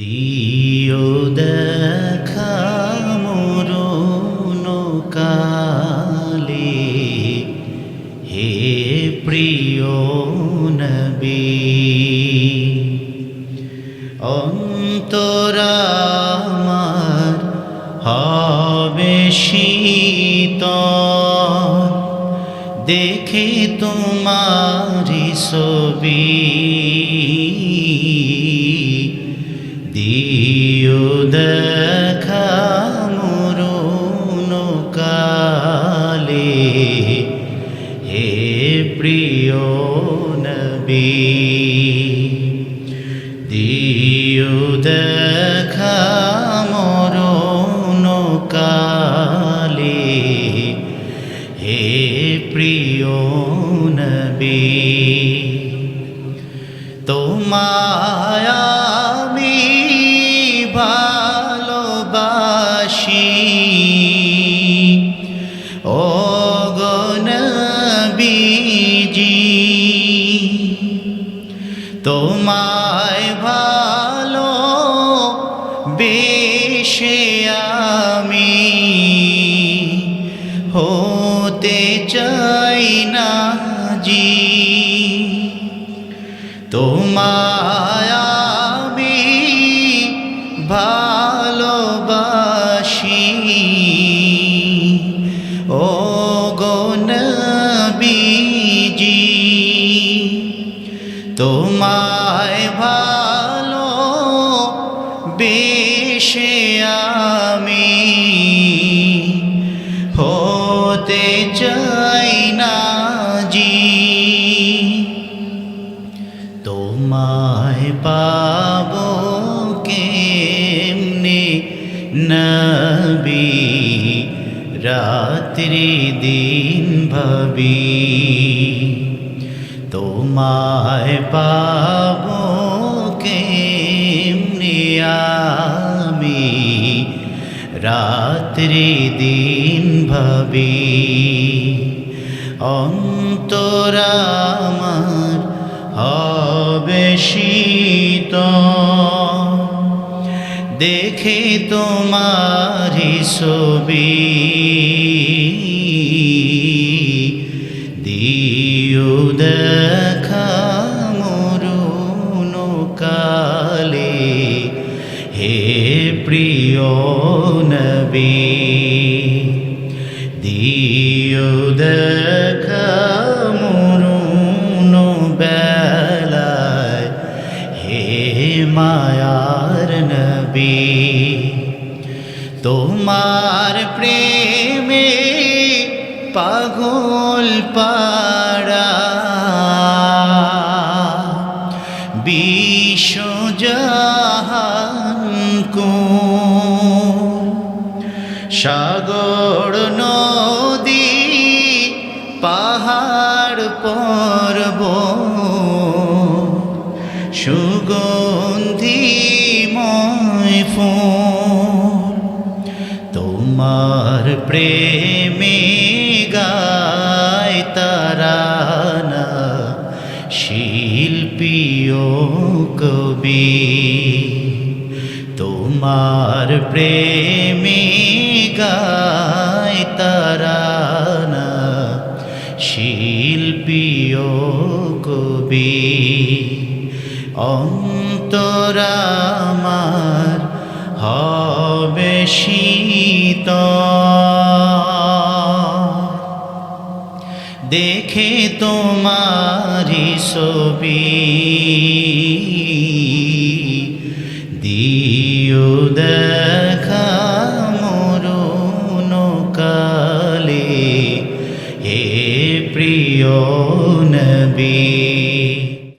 দিও দেখা মরুন হে প্রিয় নবী অন্তরামার হবে শীতল। দেখে তোমারি ছবি। দেখা মরুন কালে। হে প্রিয় নবী দিও দেখা মরুন কালে। হে প্রিয় নবী তোমায় গনবীজি তোমায় ভালো বেশে আমি হতে চাই না জি। তোমায় আমি ভালোবাসি। তোমায় ভালো বেশে আমি হতে চাই না জি। তোমায় পাব কেমনে নবী? রাত্রি দিন ভাবি। তোমায় পাব কেমনে আমি? রাত্রি দিন ভাবি অন্তরামার হবে শীত দেখে তোমারি ছবি। দিও দেখা মরুন কালে, হে প্রিয় নবী দিও দেখা মরুন বেলায়, হে মায়ার নবী, তোমার প্রেমে পাগল পাড়া। বিশ্বজাহান সাগর নদী পাহাড় পর্ব সুগন্ধিময় ফুল। তোমার প্রেমে কবি তোমার প্রেমে গায় তারানা শিল্পীও কবি। অন্তরামার হবে দেখে তোমারি ছবি। নবী।